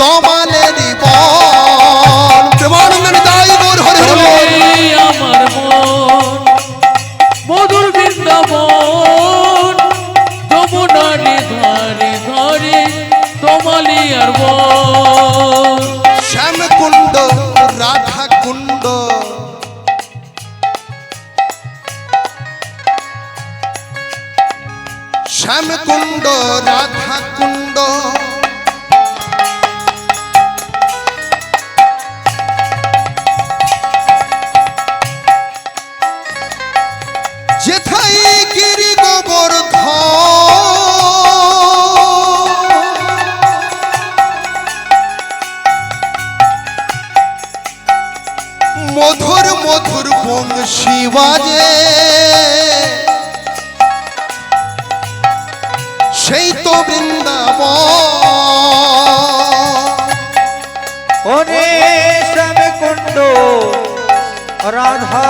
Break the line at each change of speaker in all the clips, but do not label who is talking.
তমালেরই বন প্রেমানন্দ তাই গোর হরে হরে
আমার মন মধুর বৃন্দাবন যমুনারি ধারে ধারে তোমালিয়ার বন।
শ্যামকুণ্ড রাধা কুণ্ড শ্যামকুণ্ড রাধা সেই তো বৃন্দাব
ওরে
শ্যামকুণ্ড রাধা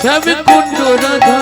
শ্যাম কুণ্ড রাধা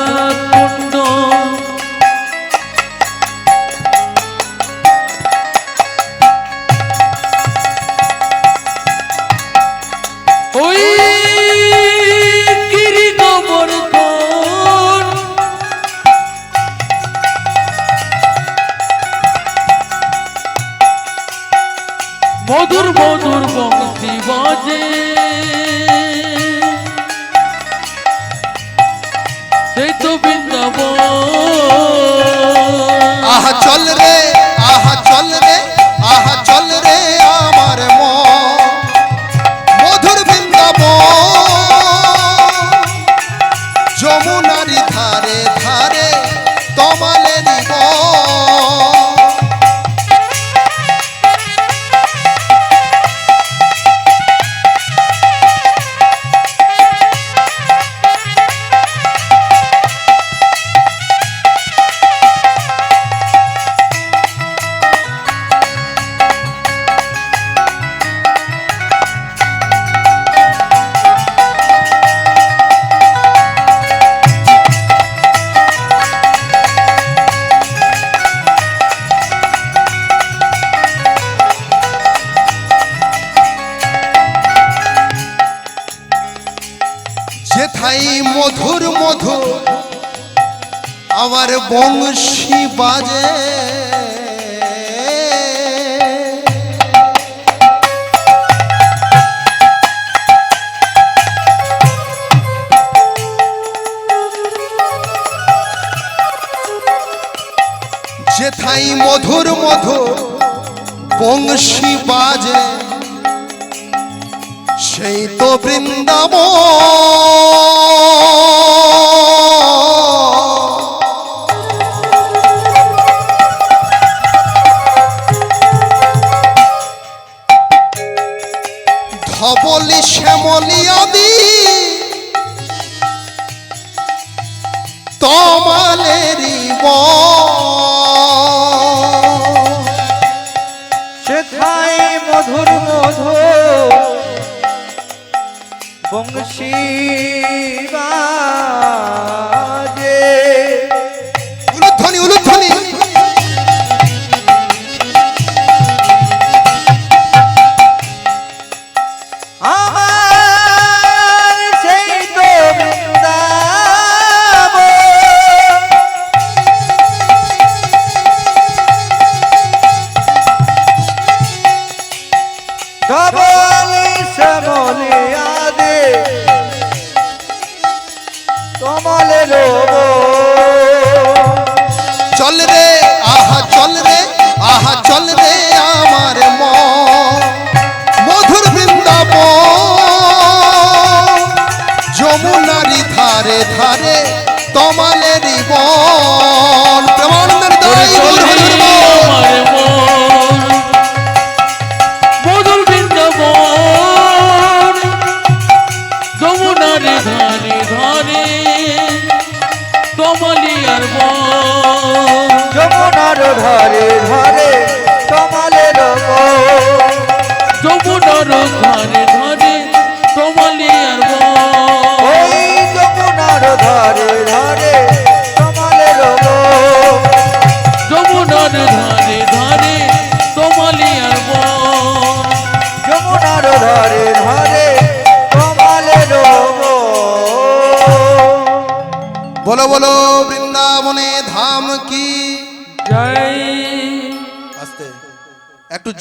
যেথাই মধুর মধুর বংশী বাজে। সেই তো বৃন্দাবন। ধবলি শ্যামলি আদি। তমালেরই বন।
সেথায় মধুর মধু। বংশী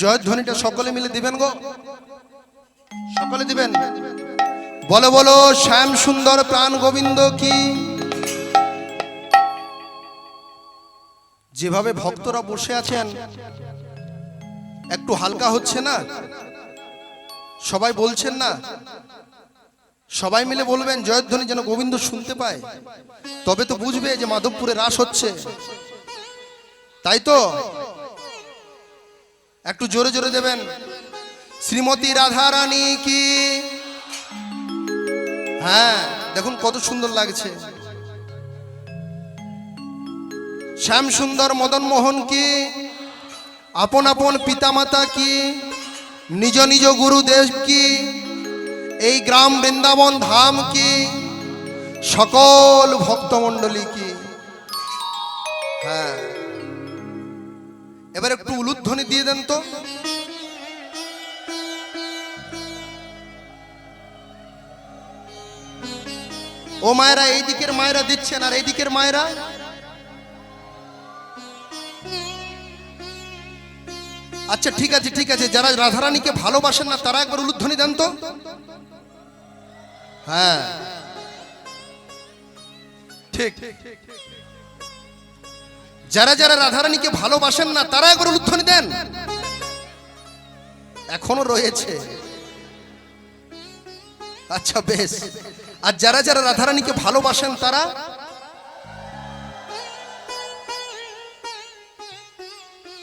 একটু জয়ধ্বনিটা সকলে মিলে দিবেন গো। সকলে দিবেন? বলো বলো, শ্যাম সুন্দর প্রাণ গোবিন্দ কি? যেভাবে ভক্তরা বসে আছেন, একটু হালকা হচ্ছে না? সবাই বলছেন না? সবাই মিলে বলবেন জয়ধ্বনি যেন গোবিন্দ শুনতে পায়। তবে তো বুঝবে যে মাধবপুরে রাস হচ্ছে। তাই তো? একটু জোরে জোরে দেবেন। শ্রীমতী রাধা রানী কি? হ্যাঁ দেখুন কত সুন্দর লাগছে। শ্যাম সুন্দর মদন মোহন কি? আপন আপন পিতামাতা কি? নিজ নিজ গুরুদেব কি? এই গ্রাম বৃন্দাবন ধাম কি? সকল ভক্তমণ্ডলী কি? হ্যাঁ। এবার একটু উলুধ্বনি দিয়ে দেন তো। ও মায়েরা, এই দিকের মায়েরা দিচ্ছেন আর এই দিকের মায়েরা। আচ্ছা ঠিক আছে ঠিক আছে, যারা রাধারানীকে ভালোবাসেন না, তারা একবার উলুধ্বনি দেন তো। হ্যাঁ। ঠিক। যারা যারা রাধারানীকে ভালোবাসেন না, তারা একবার উলুধ্বনি দেন। এখনও রয়েছে। আচ্ছা বেশ। আর যারা যারা রাধারানীকে ভালোবাসেন, তারা?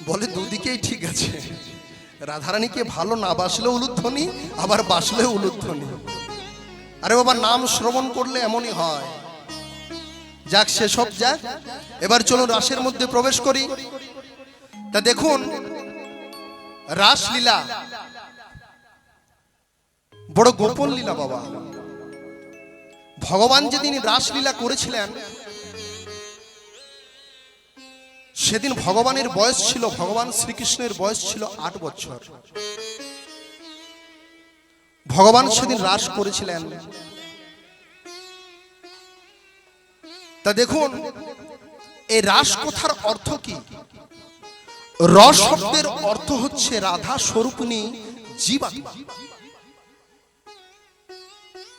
বলে দুদিকেই ঠিক আছে। রাধারানীকে ভালো না বাসলেও উলুধ্বনি, আবার বাসলেও উলুধ্বনি। আরে বাবা, নাম শ্রবণ করলে এমনই হয়। যাক সে সব যাক। এবার চলুন রাসের মধ্যে প্রবেশ করি। তা দেখুন, রাসলীলা। বড় গোপন লীলা বাবা। ভগবান যেদিন রাসলীলা করেছিলেন, সেদিন ভগবানের বয়স ছিল, ভগবান শ্রীকৃষ্ণের বয়স ছিল আট বছর। ভগবান সেদিন রাস করেছিলেন। তা দেখুন এই রাস কথার অর্থ কি? রস শব্দের অর্থ হচ্ছে রাধা স্বরূপিণী জীবাত্মা।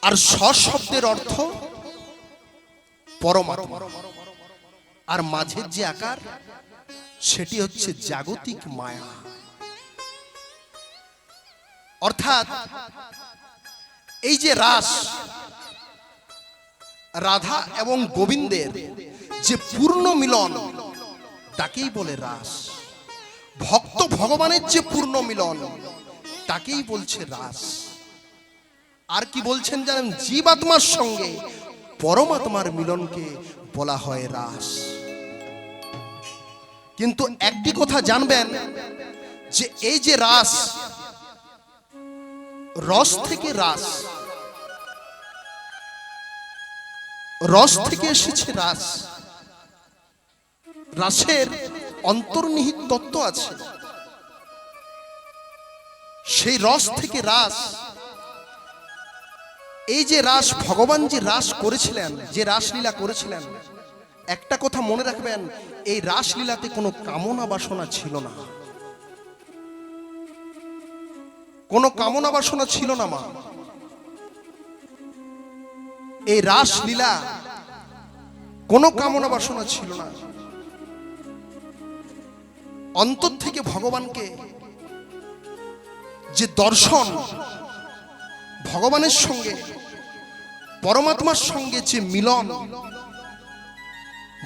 আর স শব্দের অর্থ পরমাত্মা। আর মাঝের যে আকার, সেটি হচ্ছে জাগতিক মায়া। অর্থাৎ, এই যে রাস রাধা এবং গোবিন্দের যে পূর্ণ মিলন, তাকেই বলে রাস। ভক্ত ভগবানের যে পূর্ণ মিলন, তাকেই বলছে রাস। আর কি বলছেন জানেন, জীবাত্মার সঙ্গে পরমাত্মার মিলনকে বলা হয় রাস। কিন্তু একটি কথা জানবেন, যে এই যে রাস, রস থেকে রাস রস থেকে এসেছে রাস। রাসের অন্তর্নিহিত তত্ত্ব আছে। সেই রস থেকে রাস, এই যে রাস, ভগবান যে রাস করেছিলেন, যে রাসলীলা করেছিলেন, একটা কথা মনে রাখবেন, এই রাসলীলাতে কোনো কামনা বাসনা ছিল না। কোনো কামনা বাসনা ছিল না, মা। এই রাসলীলা কোনো কামনা বাসনা ছিল না। অন্তর থেকে ভগবানকে যে দর্শন ভগবানের সঙ্গে, পরমাত্মার সঙ্গে যে মিলন,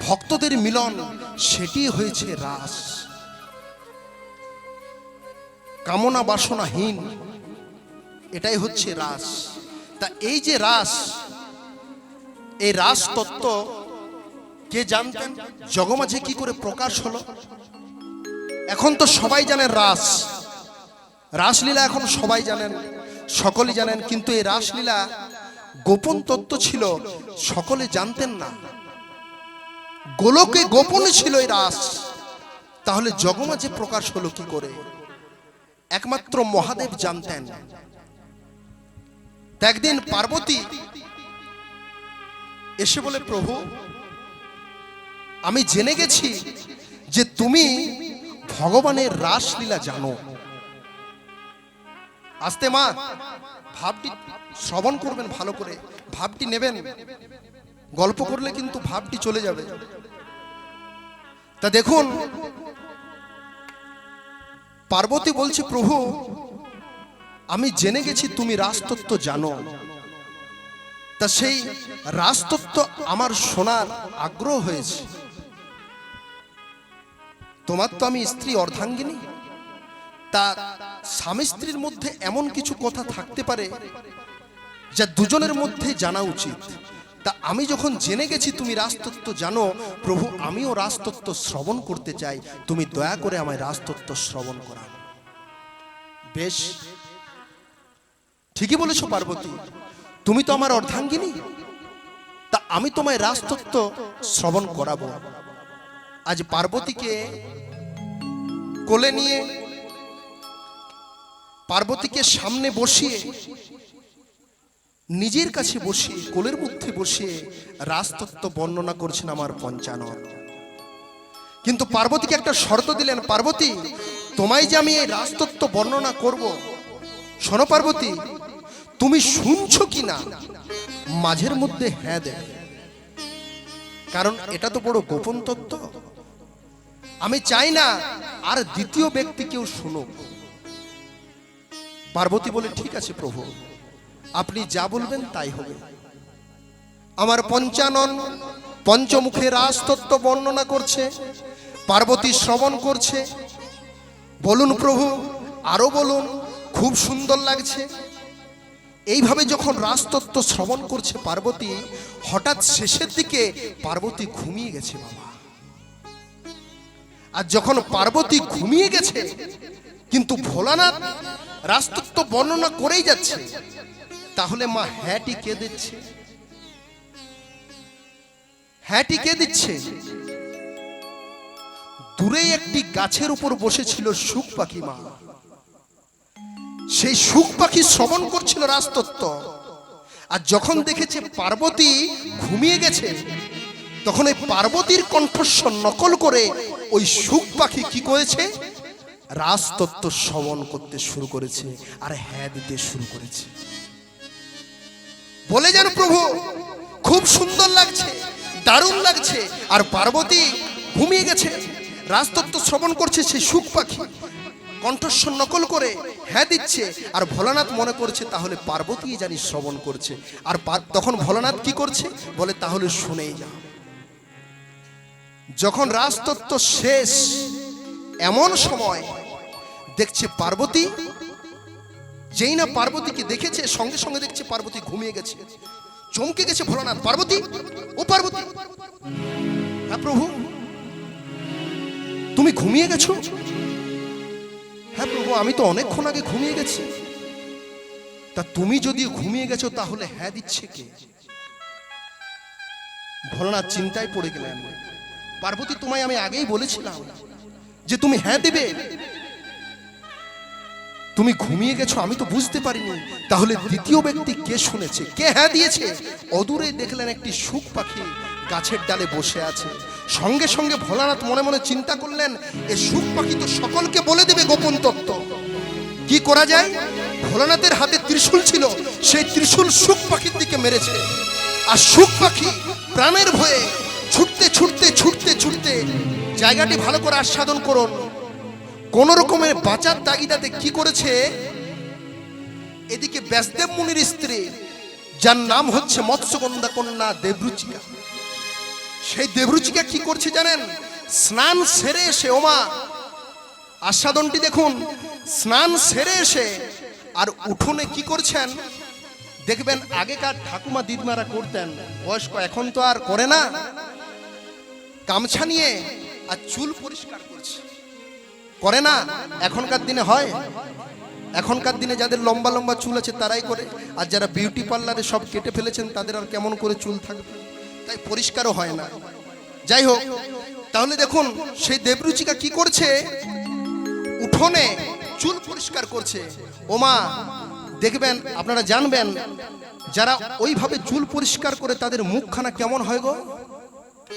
ভক্তদের মিলন, সেটি হয়েছে রাস। কামনা বাসনাহীন, এটাই হচ্ছে রাস। তা এই যে রাস এই রাস তত্ত্ব কে জানতেন? জগমাঝে কি করে প্রকাশ হলো? এখন তো সবাই জানেন রাস রাসলীলা এখন সবাই জানেন সকলে জানেন, কিন্তু এই রাসলীলা গোপন তত্ত্ব ছিল, সকলে জানতেন না। গোলকে গোপনে ছিল এই রাস তাহলে জগমাঝে প্রকাশ হলো কি করে? একমাত্র মহাদেব জানতেন। একদিন পার্বতী এসে বলে, প্রভু, আমি জেনে গেছি যে তুমি ভগবানের রাসলীলা জানো। আসতে মা, ভাবটি শ্রবণ করবেন ভালো করে, ভাবটি নেবেন। গল্প করলে কিন্তু ভাবটি চলে যাবে। তা দেখুন, পার্বতী বলছে, প্রভু, আমি জেনে গেছি তুমি রাজতত্ত্ব জানো। তা সেই রাজতত্ত্ব আমার শোনার আগ্রহ হয়েছে। তোমার তো আমি স্ত্রী অর্ধাঙ্গিনী। তা স্বামী স্ত্রীর মধ্যে এমন কিছু কথা থাকতে পারে যা দুজনের মধ্যে জানা উচিত। তা আমি যখন জেনে গেছি তুমি রাজতত্ত্ব জানো, প্রভু আমিও রাজতত্ত্ব শ্রবণ করতে চাই। তুমি দয়া করে আমায় রাজতত্ত্ব শ্রবণ করা বেশ, ঠিকই বলেছ পার্বতী। তুমি তো আমার অর্ধাঙ্গিনী। তা আমি তোমায় রাজতত্ত্ব শ্রবণ করাবো। আজ পার্বতীকে কোলে নিয়ে, পার্বতীকে সামনে বসিয়ে, নিজের কাছে বসিয়ে, কোলের মধ্যে বসিয়ে রাজতত্ত্ব বর্ণনা করছেন আমার পঞ্চানন। কিন্তু পার্বতীকে একটা শর্ত দিলেন, পার্বতী, তোমায় যে আমি এই রাজতত্ত্ব বর্ণনা করব, শোনো পার্বতী তুমি শুনছো কি না? মাঝের মধ্যে হ্যাঁ দেবে কারণ এটা তো বড় গোপন তত্ত্ব। আমি চাই না আর দ্বিতীয় ব্যক্তি কেউ শুনুক। পার্বতী বলে, ঠিক আছে প্রভু, আপনি যা বলবেন তাই হবে। আমার পঞ্চানন পঞ্চমুখে রাজতত্ত্ব বর্ণনা করছে, পার্বতী শ্রবণ করছে। বলুন প্রভু, আরও বলুন, খুব সুন্দর লাগছে। এইভাবে যখন রাজতত্ত্ব শ্রবণ করছে পার্বতী, হঠাৎ শেষের দিকে পার্বতী ঘুমিয়ে গেছে বাবা। আর যখন পার্বতী ঘুমিয়ে গেছে, কিন্তু ভোলানাথ রাজতত্ত্ব বর্ণনা করেই যাচ্ছে, তাহলে মা হ্যাঁটি কে দিচ্ছে? হ্যাঁটি কে দিচ্ছে? দূরে একটি গাছের উপর বসেছিল সুখ পাখি মা। সেই সুখ পাখি শ্রবণ করছিল রাজতত্ত্ব। আর যখন দেখেছে পার্বতী ঘুমিয়ে গেছে, তখন ওই পার্বতীর কণ্ঠস্বর নকল করে ওই সুখ পাখি কি করেছে? রাজতত্ত্ব শ্রবণ করতে শুরু করেছে আর হ্যাঁ দিতে শুরু করেছে। বলে যান প্রভু, খুব সুন্দর লাগছে, দারুণ লাগছে। আর পার্বতী ঘুমিয়ে গেছে। রাজতত্ত্ব শ্রবণ করছে সেই সুখ পাখি। কণ্ঠস্বর নকল করে হ্যাঁ দিচ্ছে। আর ভোলানাথ মনে করছে, তাহলে পার্বতী জানি শ্রবণ করছে। আর তখন ভোলানাথ কি করছে? বলে, তাহলে শুনেই যা যখন রাজতত্ত্ব শেষ, এমন সময় দেখছে পার্বতী, যেই না পার্বতীকে দেখেছে, সঙ্গে সঙ্গে দেখছে পার্বতী ঘুমিয়ে গেছে। চমকে গেছে ভোলানাথ, পার্বতী, ও পার্বতী! হ্যাঁ প্রভু, তুমি ঘুমিয়ে গেছো? হ্যাঁ প্রভু, আমি তো অনেকক্ষণ আগে ঘুমিয়ে গেছি। তা তুমি যদি ঘুমিয়ে গেছো, তাহলে হ্যাঁ দিচ্ছে কে? ভোলানাথ চিন্তায় পড়ে গেলেন। পার্বতী, তোমায় আমি আগেই বলেছিলাম যে তুমি হ্যাঁ দেবে। তুমি ঘুমিয়ে গেছো, আমি তো বুঝতে পারিনি। তাহলে দ্বিতীয় ব্যক্তি কে শুনেছে? কে হ্যাঁ দিয়েছে? অদূরে দেখলেন একটি সুখ পাখি। গাছের ডালে বসে আছে। সঙ্গে সঙ্গে ভোলানাথ মনে মনে চিন্তা করলেন, এ সুখ পাখি তো সকলকে বলে দেবে গোপন তত্ত্ব। কি করা যায়? ভোলানাথের হাতে ত্রিশূল ছিল, সেই ত্রিশূল সুখ পাখির দিকে মেরেছে। আর সুখ পাখি প্রাণের ভয়ে ছুটতে ছুটতে ছুটতে ছুটতে জায়গাটি ভালো করে আস্বাদন করুন। কোন রকমের বাঁচার তাগিদাতে কি করেছে? এদিকে ব্যাসদেব মুনির স্ত্রী, যার নাম হচ্ছে মৎস্যগন্ধা কন্যা দেবরুচিকা সেই দেবরুচিকা কি করছে জানেন? স্নান সেরে এসে, ওমা, আস্বাদনটি দেখুন, স্নান সেরে এসে, আর উঠোনে কি করছেন? দেখবেন আগেকার ঠাকুমা দিদমারা করতেন, বয়স্ক, এখন তো আর করে না। গামছা নিয়ে আর চুল পরিষ্কার করছে। করে না? এখনকার দিনে হয়। এখনকার দিনে যাদের লম্বা লম্বা চুল আছে তারাই করে। আর যারা বিউটি পার্লারে সব কেটে ফেলেছেন, তাদের আর কেমন করে চুল থাকবে? তাই পরিষ্কারও হয় না। যাই হোক তাহলে দেখুন, সেই দেবরুচিকা কি করছে? উঠোনে চুল পরিষ্কার করছে। ওমা, দেখবেন, আপনারা জানবেন, যারা ওইভাবে চুল পরিষ্কার করে তাদের মুখখানা কেমন হয় গো?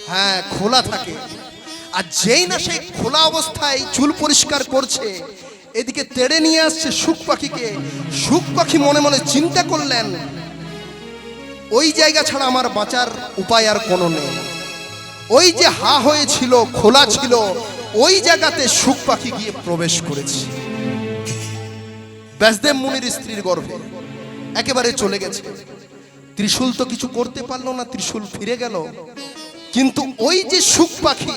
হ্যাঁ খোলা থাকে। আর যেই না সেই খোলা অবস্থায় চুল পরিষ্কার করছে, এদিকে তেড়ে নিয়ে আসছে সুখ পাখিকে সুখ পাখি মনে মনে চিন্তা করলেন ওই জায়গা ছাড়া আমার বাঁচার উপায় আর কোনো নেই। ওই যে হা হয়েছিল, খোলা ছিল, ওই জায়গাতে সুখ পাখি গিয়ে প্রবেশ করেছে। ব্যাসদেব মুনির স্ত্রীর গর্ভে একেবারে চলে গেছে। ত্রিশূল তো কিছু করতে পারল না, ত্রিশূল ফিরে গেল। কিন্তু ওই যে সুখ পাখি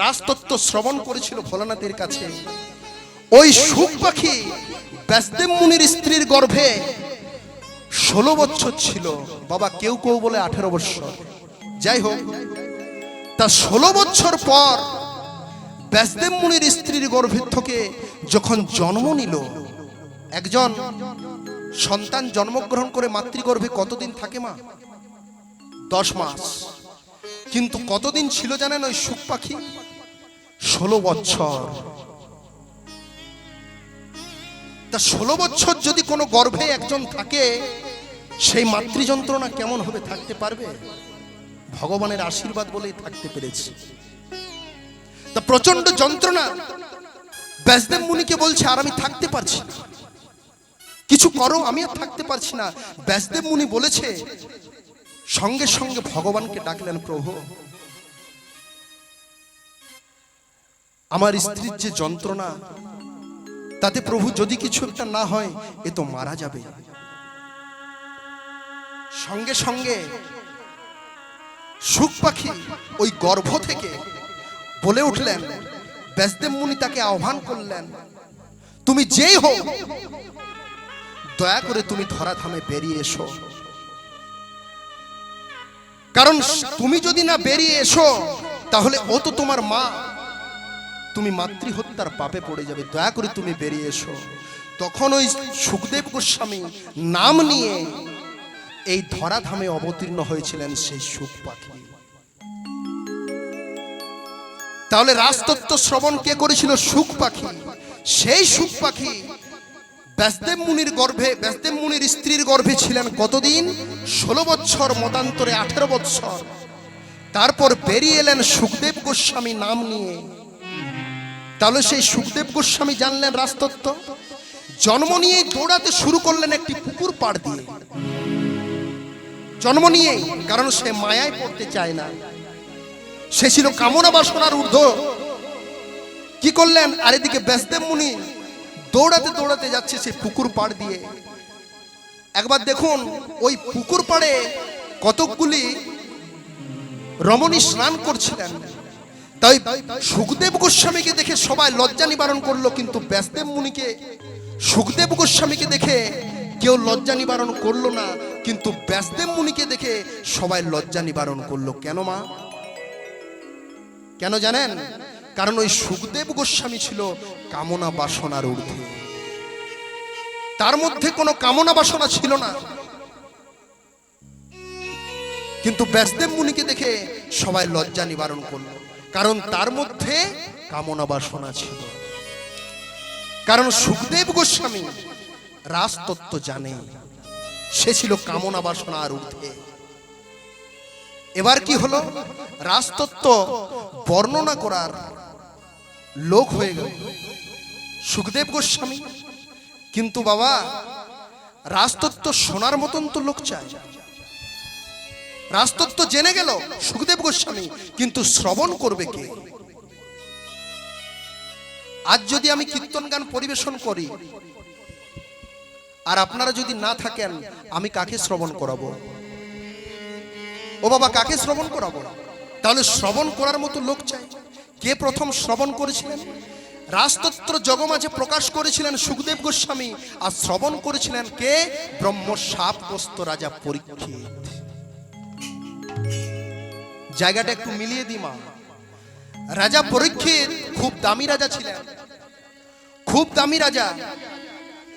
রাজতত্ত্ব শ্রবণ করেছিল ভোলানাথের কাছে, ওই সুখ পাখি ব্যাসদেব মুনির স্ত্রীর গর্ভে ষোলো বছর ছিল, বাবা কেউ কেউ বলে আঠেরো বছর। যাই হোক, তা ষোলো বছর পর ব্যাসদেব মুনির স্ত্রীর গর্ভের থেকে যখন জন্ম নিল, একজন সন্তান জন্মগ্রহণ করে মাতৃগর্ভে কতদিন থাকে মা? দশ মাস। কিন্তু কতদিন ছিল জানেন ওই সুখ পাখি? ষোলো বছর। তা ষোলো বছর যদি কোনো গর্ভে একজন থাকে, সেই মাতৃযন্ত্রণা কেমন হবে থাকতে পারবে? ভগবানের আশীর্বাদ বলেই থাকতে পেরেছি। তা প্রচণ্ড যন্ত্রণা। ব্যাসদেব মুনিকে বলছে, আর আমি থাকতে পারছি না। কিছু করো, আমি আর থাকতে পারছি না। ব্যাসদেব মুনি বলেছে, সঙ্গে সঙ্গে ভগবানকে ডাকলেন, প্রভু, আমার স্ত্রীর যে যন্ত্রণা তাতে প্রভু যদি কিছু একটা না হয়, এ তো মারা যাবে। সঙ্গে সঙ্গে সুখ পাখি ওই গর্ভ থেকে বলে উঠলেন, ব্যাসদেব মুনি তাকে আহ্বান করলেন, তুমি যেই হো দয়া করে তুমি ধরাধামে বেরিয়ে এসো। কারণ তুমি যদি না বেরিয়ে এসো, তাহলে ও তো তোমার মা তুমি মাতৃহত্যার পাপে পড়ে যাবে, দয়া করে তুমি বেরিয়ে এসো। তখন ওই সুখদেব গোস্বামী নাম নিয়ে এই ধরাধামে অবতীর্ণ হয়েছিলেন সেই সুখ পাখি। তাহলে রাজতত্ত্ব শ্রবণ কে করেছিল? সুখ পাখি। সেই সুখ পাখি ব্যাসদেব মুনির গর্ভে, ব্যাসদেব মুনির স্ত্রীর গর্ভে ছিলেন কতদিন? ষোলো বৎসর, মতান্তরে আঠেরো বৎসর। তারপর বেরিয়ে এলেন সুখদেব গোস্বামী নাম নিয়ে তাহলে সেই সুখদেব গোস্বামী জানলেন রাজতত্ত্ব। জন্ম নিয়ে দৌড়াতে শুরু করলেন একটি পুকুর পাড় দিয়ে। জন্ম নিয়ে, কারণ সে মায়ায় পড়তে চায় না। সে ছিল কামনা বাসনার ঊর্ধ্ব। কি করলেন? আর এদিকে ব্যাসদেব মুনি দৌড়াতে দৌড়াতে যাচ্ছে সে পুকুর পাড় দিয়ে। একবার দেখুন, ওই পুকুর পাড়ে কতকগুলি রমণী স্নান করছিলেন। তাই সুখদেব গোস্বামীকে দেখে সবাই লজ্জা নিবারণ করল, কিন্তু ব্যাসদেব মুনিকে, সুখদেব গোস্বামীকে দেখে কেউ লজ্জা নিবারণ করল না, কিন্তু ব্যাসদেব মুনিকে দেখে সবাই লজ্জা নিবারণ করল। কেন মা? কেন জানেন? কারণ ওই সুখদেব গোস্বামী ছিল কামনা বাসনার ঊর্ধ্বে। তার মধ্যে কোনো কামনা বাসনা ছিল না। কিন্তু ব্যাসদেব মুনিকে দেখে সবাই লজ্জা নিবারণ করল। কারণ তার মধ্যে কামনা বাসনা ছিল। কারণ সুখদেব গোস্বামী রাজতত্ত্ব জানে। সে ছিল কামনা বাসনা আর ঊর্ধ্বে। এবার কি হলো? রাজতত্ত্ব বর্ণনা করার লোক হয়ে গেল সুখদেব গোস্বামী। কিন্তু বাবা, রাজতত্ত্ব শোনার মতন তো লোক চায়। রাজতত্ত্ব জেনে গেল সুখদেব গোস্বামী, কিন্তু শ্রবণ করবে কে? আজ যদি আমি কীর্তন গান পরিবেশন করি, আর আপনারা যদি না থাকেন, আমি কাকে শ্রবণ করাবো? ও বাবা, কাকে শ্রবণ করাবো? তাহলে শ্রবণ করার মতো লোক চাই। কে প্রথম শ্রবণ করেছিলেন? রাজতত্ত্ব জগমাঝে প্রকাশ করেছিলেন সুখদেব গোস্বামী, আর শ্রবণ করেছিলেন কে? ব্রহ্ম সাপগ্রস্ত রাজা পরীক্ষিত। জায়গাটা একটু মিলিয়ে দি মা। রাজা পরীক্ষিত খুব দামি রাজা ছিলেন। খুব দামি রাজা।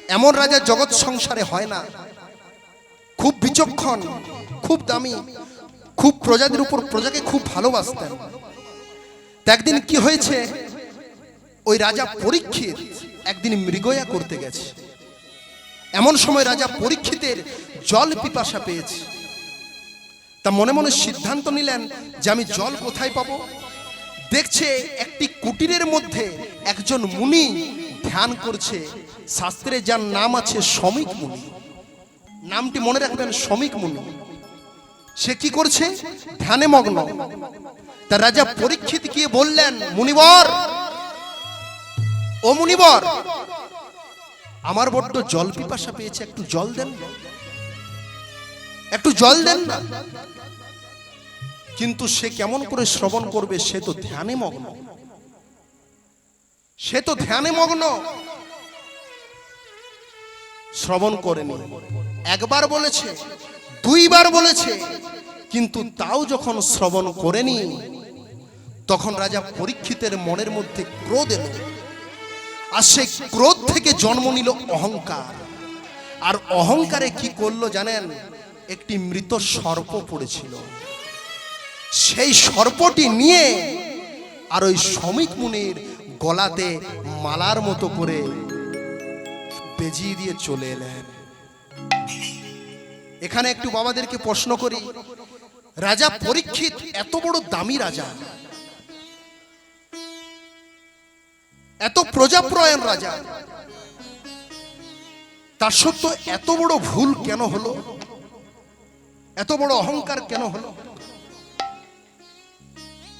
এমন রাজা জগৎ সংসারে হয় না। খুব বিচক্ষণ, খুব দামি। খুব প্রজাদের উপর প্রজাকে খুব ভালোবাসতেন। একদিন কি হয়েছে? ওই রাজা পরীক্ষিত একদিন মৃগয়া করতে গেছে। এমন সময় রাজা পরীক্ষিতের জল পিপাসা পেয়েছে। তা মনে মনে সিদ্ধান্ত নিলেন যে আমি জল কোথায় পাবো? দেখছে একটি কুটিরের মধ্যে একজন মুনি ধ্যান করছে। শাস্ত্রে যার নাম আছে শ্রমিক মুনি। নামটি মনে রাখবেন শ্রমিক মুনি। সে কি করছে? ধ্যানে মগ্ন। তা রাজা পরীক্ষিত গিয়ে বললেন, মুনিবর! ও মুনিবর! আমার বড্ড জল পিপাসা পেয়েছে, একটু জল দেন একটু জল দেন না? কিন্তু সে কেমন করে শ্রবণ করবে সে তো ধ্যানে মগ্ন সে তো ধ্যানে মগ্ন শ্রবণ করেনি। একবার বলেছে, দুইবার বলেছে, কিন্তু তাও যখন শ্রবণ করেনি, তখন রাজা পরীক্ষিতের মনের মধ্যে ক্রোধ এলো। আর সেই ক্রোধ থেকে জন্ম নিল অহংকার। আর অহংকারে কি করল জানেন? একটি মৃত সর্প পড়েছিল। সেই সর্পটি নিয়ে আর ওই শ্রমিক মুনির গলাতে মালার মতো করে বেজিয়ে দিয়ে চলে এলেন। এখানে একটু বাবাদেরকে প্রশ্ন করি, রাজা পরীক্ষিত এত বড় দামি রাজা? এত প্রজাপ্রয়ণ রাজা? তার সত্ত্বেও এত বড় ভুল কেন হলো? এত বড় অহংকার কেন হলো?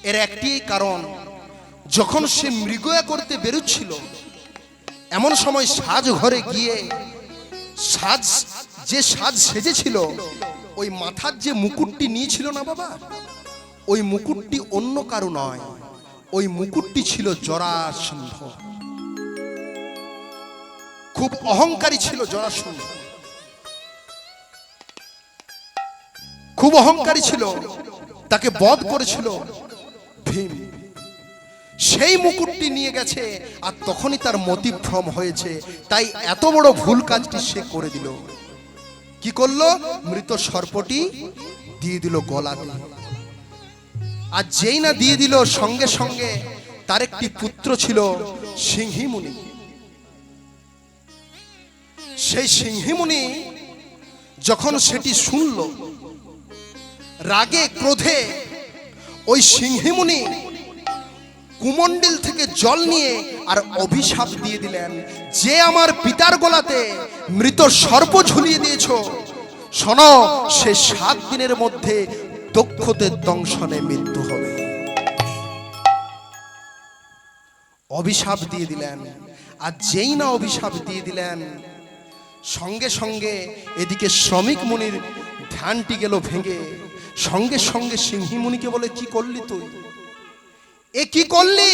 এর একটি কারণ, যখন সে মৃগয়া করতে বেরোচ্ছিল, এমন সময় সাজ ঘরে গিয়ে সাজ, যে সাজ সেজেছিল, ওই মাথার যে মুকুটটি নিয়েছিল না বাবা? ওই মুকুটটি অন্য কারও নয়, ওই মুকুটটি ছিল জরাসন্ধ। খুব অহংকারী ছিল জরাসন্ধ। খুব অহংকারী ছিল, তাকে বধ করেছিল ভীম সেই মুকুটটি নিয়ে গেছে আর তখনই তার মতিভ্রম হয়েছে। তাই এত বড় ভুল কাজটি সে করে দিল। কি করল? মৃত সর্পটি দিয়ে দিল গলাতে। আর যেই না দিয়ে দিল, সঙ্গে সঙ্গে তার একটি পুত্র ছিল সিংহিমুনি। সেই সিংহিমুনি যখন সেটি শুনল, রাগে, ক্রোধে ওই সিংহিমুনি কুমন্ডিল থেকে জল নিয়ে আর অভিশাপ দিয়ে দিলেন, যে আমার পিতার গলাতে মৃত সর্প ঝুলিয়ে দিয়েছ, শোনো, সে সাত দিনের মধ্যে দক্ষতের দংশনে মৃত্যু হবে। অভিশাপ দিয়ে দিলেন, আর যেই না অভিশাপ দিয়ে দিলেন, সঙ্গে সঙ্গে এদিকে শ্রমিক মুনির ধ্যানটি গেল ভেঙে সঙ্গে সঙ্গে সিংহিমুনিকে বলে, কি করলি তুই? এ কি করলি?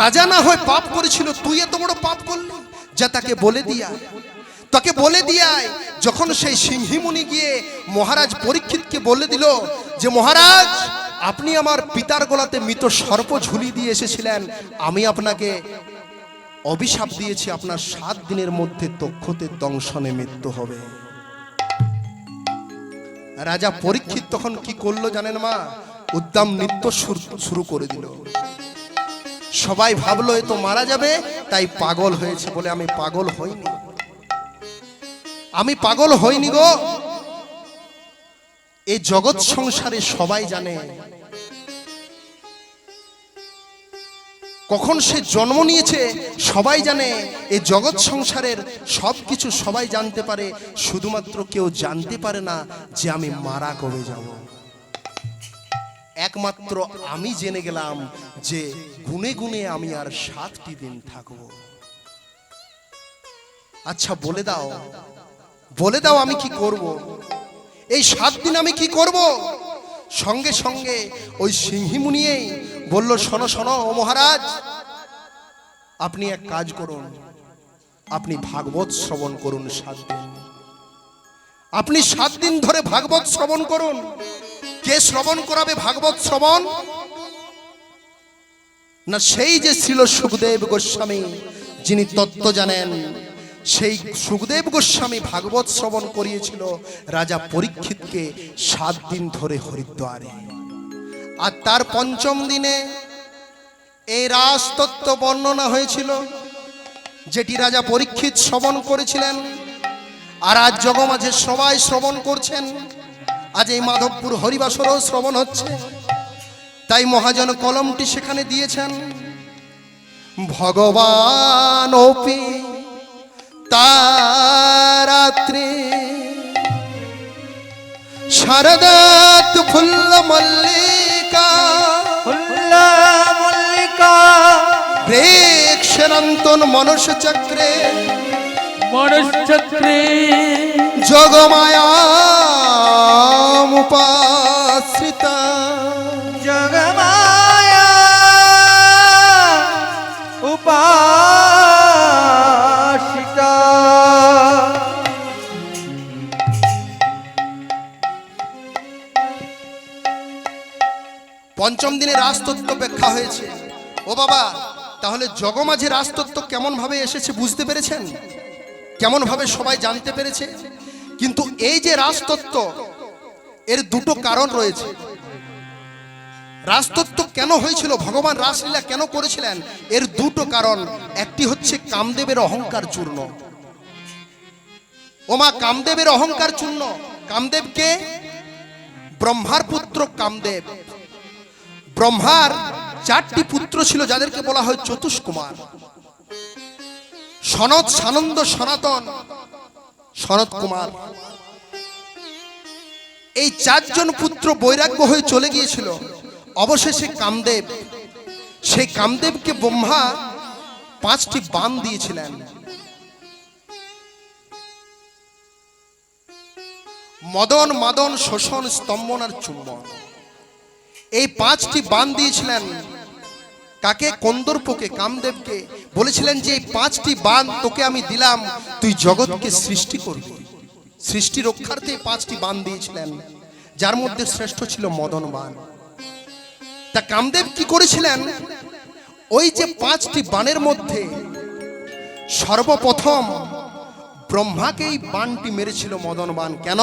রাজা না হয়ে পাপ করেছিল, তুই এত বড় পাপ করলি? যা তাকে বলে দিয়া, তাকে বলে দিয়ায় যখন সেই সিংহিমুনি গিয়ে মহারাজ পরীক্ষিতকে বলে দিল যে, মহারাজ, আপনি আমার পিতার গলাতে মৃত সর্প ঝুলি দিয়ে এসেছিলেন। আমি আপনাকে অভিশাপ দিয়েছি, আপনার সাত দিনের মধ্যে দক্ষতে দংশনে মৃত্যু হবে। রাজা পরীক্ষিত তখন কি করল জানেন মা? উদ্দাম নৃত্য শুরু- করে দিল। সবাই ভাবলো, এ তো মারা যাবে, তাই পাগল হয়েছে বলে আমি পাগল হইনি। আমি পাগল হইনি গো। এই জগৎ সংসারে সবাই জানে কখন সে জন্ম নিয়েছে, সবাই জানে এই জগৎ সংসারের সব কিছু সবাই জানতে পারে, শুধুমাত্র কেউ জানতে পারে না যে আমি মারা কবে যাব। একমাত্র আমি জেনে গেলাম যে গুনে গুনে আমি আর সাতটি দিন থাকব। আচ্ছা বলে দাও বলে দাও আমি কি করব? এই সাত দিন আমি কি করব? সঙ্গে সঙ্গে ওই সিংহিমুনিয়েই বলল, শোনো শোনো, ও মহারাজ, আপনি এক কাজ করুন। আপনি ভাগবত শ্রবণ করুন সাত দিন। আপনি সাত দিন ধরে ভাগবত শ্রবণ করুন। কে শ্রবণ করাবে ভাগবত শ্রবণ? না সেই যে ছিল সুখদেব গোস্বামী, যিনি তত্ত্ব জানেন, সেই সুখদেব গোস্বামী ভাগবত শ্রবণ করিয়েছিল। রাজা পরীক্ষিতকে সাত দিন ধরে হরিদ্বারে। আর তার পঞ্চম দিনে এই রাজতত্ত্ব বর্ণনা হয়েছিল, যেটি রাজা পরীক্ষিত শ্রবণ করেছিলেন। আর আজ জগমাঝে সবাই শ্রবণ করছেন। আজ এই মাধবপুর হরিবাসরও শ্রবণ হচ্ছে। তাই মহাজন কলমটি সেখানে দিয়েছেন। ভগবান ওপি তারাত্রে শারদাত ফুল্ল মল্লিকা
মল্লিকা
প্রেক্ষরন্তন মনুষ চক্রে
জগমায়া
যোগমায়া উপাশ্রিতা পঞ্চম দিনে রাজতত্ত্ব ব্যাখ্যা হয়েছে। ও বাবা, তাহলে জগমাঝে রাজতত্ত্ব কেমন ভাবে এসেছে বুঝতে পেরেছেন? কেমন ভাবে সবাই জানতে পেরেছে? কিন্তু এই যে রাজতত্ত্ব, এর দুটো কারণ রয়েছে। রাজতত্ত্ব কেন হয়েছিল? ভগবান রাসলীলা কেন করেছিলেন? এর দুটো কারণ। একটি হচ্ছে কামদেবের অহংকার চূর্ণ। ওমা কামদেবের অহংকার চূর্ণ। কামদেবকে ব্রহ্মার পুত্র কামদেব। ব্রহ্মার চারটি পুত্র ছিল যাদেরকে বলা হয় চতুষ্কুমার। সনত সানন্দ সনাতন সনত কুমার। এই চারজন পুত্র বৈরাগ্য হয়ে চলে গিয়েছিল। অবশেষে কামদেব, সেই কামদেবকে ব্রহ্মা পাঁচটি বান দিয়েছিলেন। মদন, মাদন, শোষণ, স্তম্ভন আর চুম্বন। এই পাঁচটি বান দিয়েছিলেন। কাকে? কন্দর্পকে, কামদেবকে। বলেছিলেন যে, এই পাঁচটি বান তোকে আমি দিলাম, তুই জগৎকে সৃষ্টি করবি। সৃষ্টি রক্ষার্থে পাঁচটি বান দিয়েছিলেন। যার মধ্যে শ্রেষ্ঠ ছিল মদন বান। তা কামদেব কি করেছিলেন? ওই যে পাঁচটি বানের মধ্যে সর্বপ্রথম ব্রহ্মাকেই বানটি মেরেছিল মদন বান। কেন?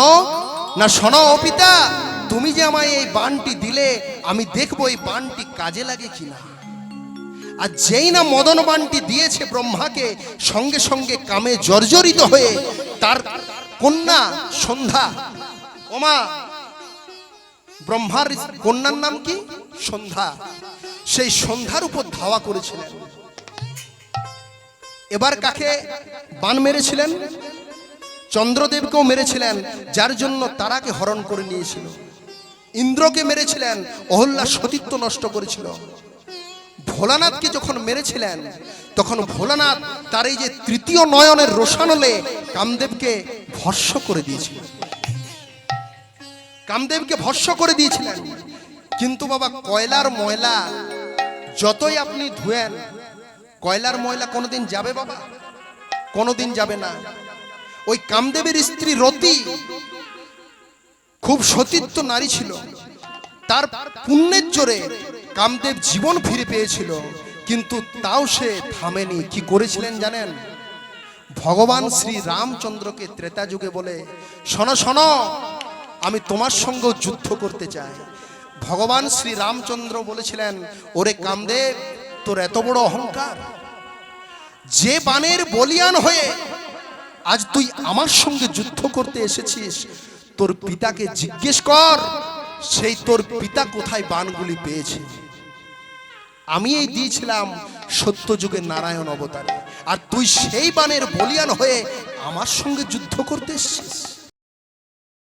না শোনো, পিতা। তুমি যে আমায় এই বানটি দিলে, আমি দেখব এই বানটি কাজে লাগে কিনা। আর যেই না মদন বানটি দিয়েছে ব্রহ্মাকে, সঙ্গে সঙ্গে কামে জর্জরিত হয়ে তার কন্যা সন্ধ্যা। ওমা, ব্রহ্মার কন্যার নাম কি? সন্ধ্যা। সেই সন্ধ্যার উপর ধাওয়া করেছিলেন। এবার কাকে বান মেরেছিলেন? চন্দ্রদেবকেও মেরেছিলেন, যার জন্য তারাকে হরণ করে নিয়েছিল। ইন্দ্রকে মেরেছিলেন, অহল্যা সতীত্ব নষ্ট করেছিল। ভোলানাথকে যখন মেরেছিলেন, তখন ভোলানাথ তার এই যে তৃতীয় নয়নের রোশানলে কামদেবকে ভস্য করে দিয়েছিল। কামদেবকে ভস্য করে দিয়েছিলেন। কিন্তু বাবা, কয়লার ময়লা যতই আপনি ধুয়েন, কয়লার ময়লা কোনোদিন যাবে বাবা? কোনোদিন যাবে না। ওই কামদেবের স্ত্রী রতি খুব সতীত্ব নারী ছিল। তার পুণ্যের জোরে কামদেব জীবন ফিরে পেয়েছিল, কিন্তু তাও সে থামেনি। কি করেছিলেন জানেন? ভগবান শ্রী রামচন্দ্রকে ত্রেতা যুগে বলে, শোনো শোনো, আমি তোমার সঙ্গেও যুদ্ধ করতে চাই। ভগবান শ্রী রামচন্দ্র বলেছিলেন, ওরে কামদেব, তোর এত বড় অহংকার। যে বানের বলিয়ান হয়ে আজ তুই আমার সঙ্গে যুদ্ধ করতে এসেছিস তোর পিতাকে জিজ্ঞেস কর, সেই তোর পিতা কোথায় বানগুলি পেয়েছে। আমি এই দিয়েছিলাম সত্য যুগের নারায়ণ অবতারে, আর তুই সেই বানের বলিয়ান হয়ে আমার সঙ্গে যুদ্ধ করতে এসেছিস।